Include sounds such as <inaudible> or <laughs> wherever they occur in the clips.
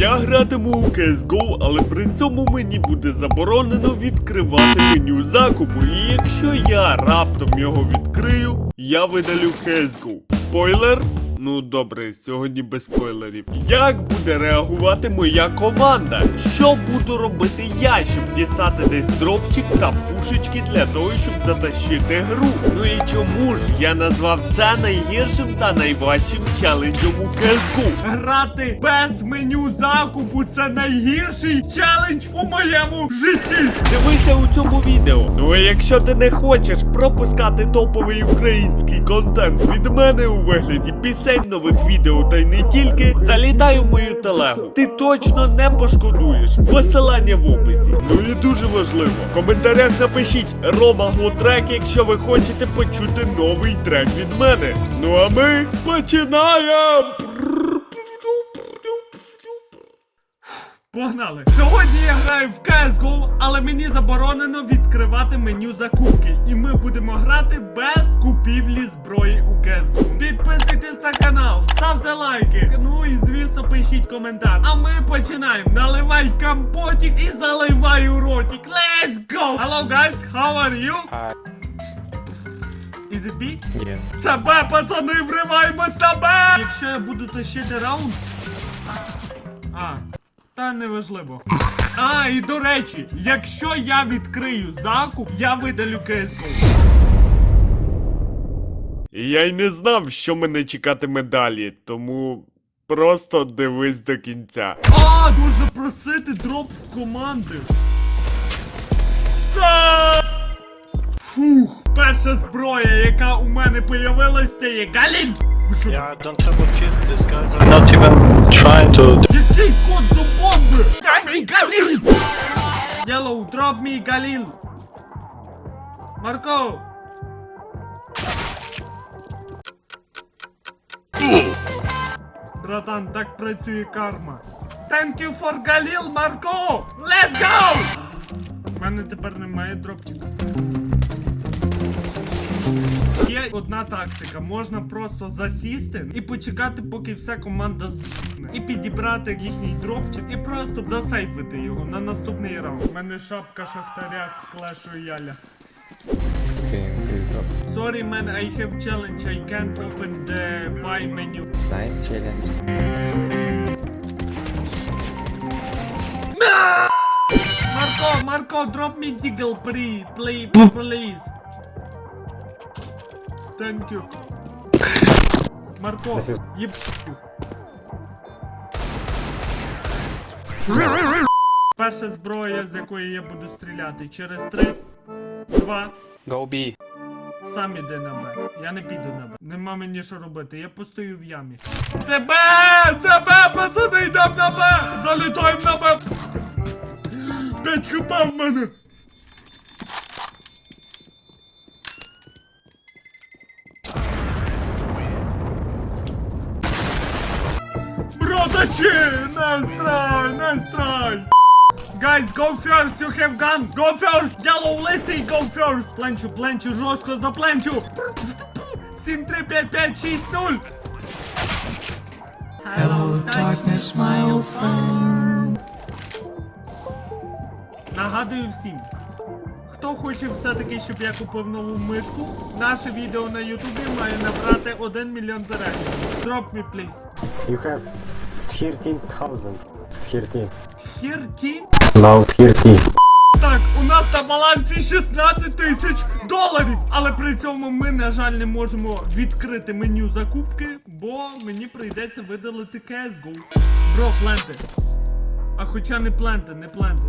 Я гратиму у CSGO, але при цьому мені буде заборонено відкривати меню закупу. І якщо я раптом його відкрию, я видалю CSGO. Спойлер? Ну добре, сьогодні без спойлерів. Як буде реагувати моя команда? Що буду робити я, щоб дістати десь дропчик та пушечки для того, щоб затащити гру? Ну і чому ж я назвав це найгіршим та найважчим челенджем у CSGO? Грати без меню закупу це найгірший челендж у моєму житті. Дивися у цьому відео. Ну і якщо ти не хочеш пропускати топовий український контент від мене у вигляді пісень нових відео та й не тільки, залітай у мою телегу. Ти точно не пошкодуєш. Посилання в описі. Ну і дуже важливо. В коментарях напишіть Рома Готрек, якщо ви хочете почути новий трек від мене. Ну а ми починаємо! Погнали! Сьогодні я граю в CSGO, але мені заборонено відкривати меню закупки. І ми будемо грати без купівлі зброї у CSGO. Підписуйтесь на канал, ставте лайки. Ну і звісно пишіть коментар. А ми починаємо. Наливай компотик і заливай у ротик. Let's go! Hello guys, how are you? Hi. Is it B? Yeah. Це Б, пацани, вриваємось на Б! Якщо я буду тащити раунд. А, та неважливо. <laughs> А, і до речі, якщо я відкрию закуп, я видалю CSGO. Я й не знав, що мене чекатиме далі, тому просто дивись до кінця. А, можна просити дроп в команди. Так! Фух, перша зброя, яка у мене появилась, це є Галіль. Ви що, Yeah, don't have a kid. This guy's not even trying to. Який код Yellow, drop me Галіл! Марко! Братан, так працює карма. Thank you for Галіл, Марко! Let's go! У мене тепер немає дропчика. Є одна тактика, можна просто засісти і почекати, поки вся команда здохне. І підібрати їхній дропчик і просто засейвити його на наступний раунд. У мене шапка шахтаря з клешою яля. Sorry man, I have challenge, I can't open the buy menu. Nice challenge. Марко, Марко, drop me deagle, please, please, please. Thank you. Марко, єб... Перша зброя, з якої я буду стріляти. Через три, два, Go B. сам іди на Б. Я не піду на Б. Нема мені що робити, я постою в ямі. Це Б! Це Б, пацани, йдем на Б! Залітаємо на Б! 5 хп в мене! Nice try! Nice try! Guys, go first, you have gun! Go first! Yellow, listen, go first! Пленчу, пленчу, жорстко запленчу! 7, 3, 5, 5, 6, 0! Hello, darkness, my old friend. Нагадую всім, хто хоче все-таки, щоб я купив нову мишку, наше відео на Ютубі має набрати 1 мільйон переглядів. Drop me, please. You have 13,000. 13. 13? Now 30. Так, у нас на балансі 16 тисяч доларів. Але при цьому ми, на жаль, не можемо відкрити меню закупки, бо мені прийдеться видалити CSGO. Бро, пленти. А хоча не пленти, не пленти.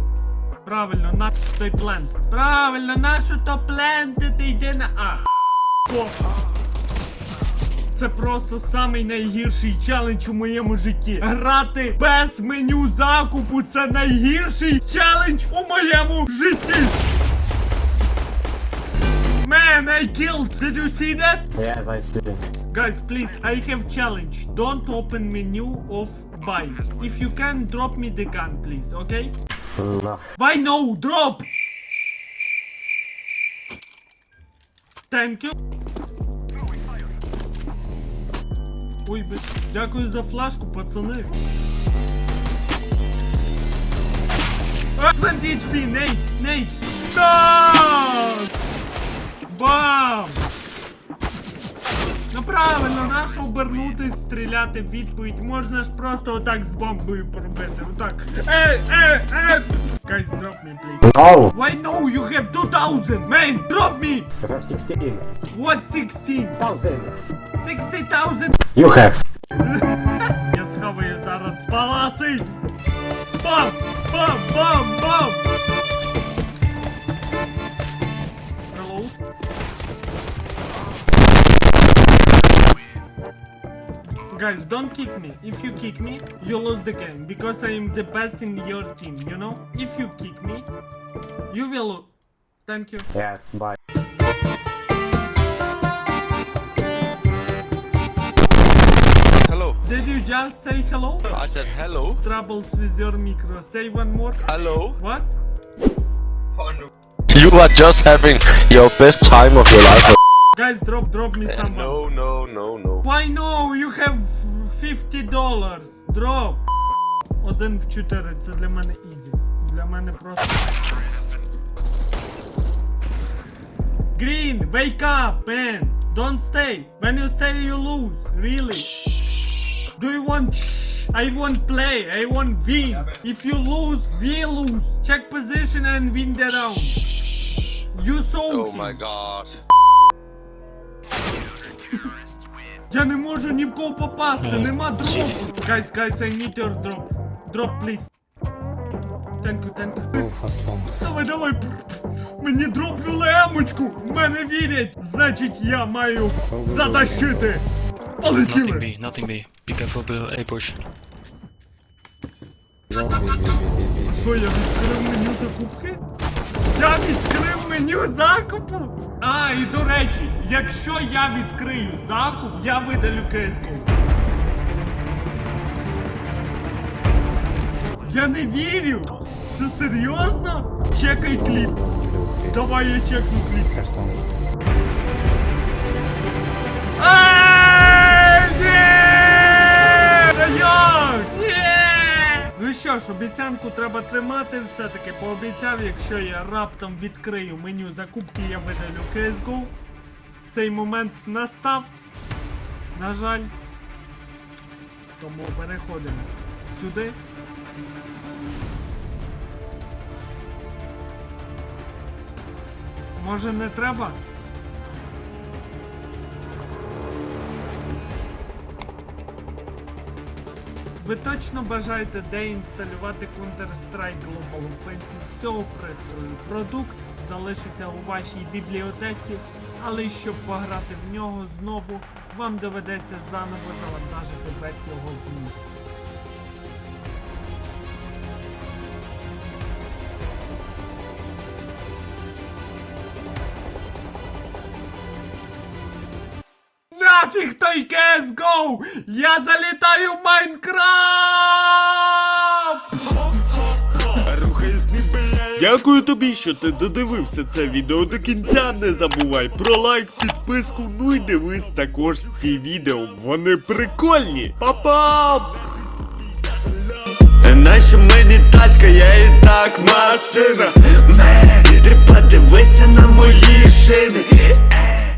Правильно, на той плент. Правильно, нащо то пленти, ти йди на А. Ко. Це просто самий найгірший челендж у моєму житті. Грати без меню закупу це найгірший челендж у моєму житті. Man, I killed. Did you see that? Yes, I see. Guys, please, I have challenge. Don't open menu of buy. If you can, drop me the gun, please, okay? No. Why no? Drop! Thank you. Ой, б... дякую за флешку, пацани. HP, Нейт, Нейт. Так! Бам! Ну правильно, нащо обернутись, стріляти в відповідь. Можна ж просто отак з бомбою пробити. Отак. Ей, ей, ей! Guys, drop me, please. No! Why no? You have 2000! Man, drop me! You have 16. What 16? 1000. 60,000? You have. Я схаваю зараз паласи! Бам! Бам! Бам! Бам! Hello? Guys, don't kick me. If you kick me, you lose the game. Because I am the best in your team, you know? If you kick me, you will lose. Thank you. Yes, bye. Did you just say hello? I said hello. Troubles with your micro. Say one more. Hello. What? You are just having your best time of your life. Guys, drop, drop me someone. No, no, no, no. Why no? You have 50 dollars. Drop. Один в 4, це для мене ізі. Для мене просто. Green, wake up, man. Don't stay. When you stay, you lose. Really. Do you want shh? I want play. I want win. If you lose, we lose. Check position and win the round. You saw Oh him. my god. Я не можу ні в кого попасти, нема дропу. Guys, guys, I need your drop. Drop, please. Thank you, thank you. Давай, давай. Мені дропнули емочку. В мене вірять. Значить, я маю затащити. Nothing B, nothing B. Be careful, B- A push. Що, я відкрив меню закупки? Я відкрив меню закупу? А, і до речі, якщо я відкрию закуп, я видалю CSGO. Я не вірю! Що серйозно? Чекай кліп. Давай я чекну кліп. Як? Ну що ж, обіцянку треба тримати. Все-таки пообіцяв, якщо я раптом відкрию меню закупки, я видалю CSGO. Цей момент настав. На жаль. Тому переходимо сюди. Може не треба? Ви точно бажаєте деінсталювати Counter-Strike Global Offensive з цього пристрою. Продукт залишиться у вашій бібліотеці, але щоб пограти в нього знову, вам доведеться заново завантажити весь його вміст. Нафіг той CSGO! Я залітаю в Майнкрафт! Дякую тобі, що ти додивився це відео до кінця. Не забувай про лайк, підписку, ну і дивись також ці відео. Вони прикольні. Па-па! Нащо мені тачка, я і так машина. Ме, ти подивися на мої шини. Е,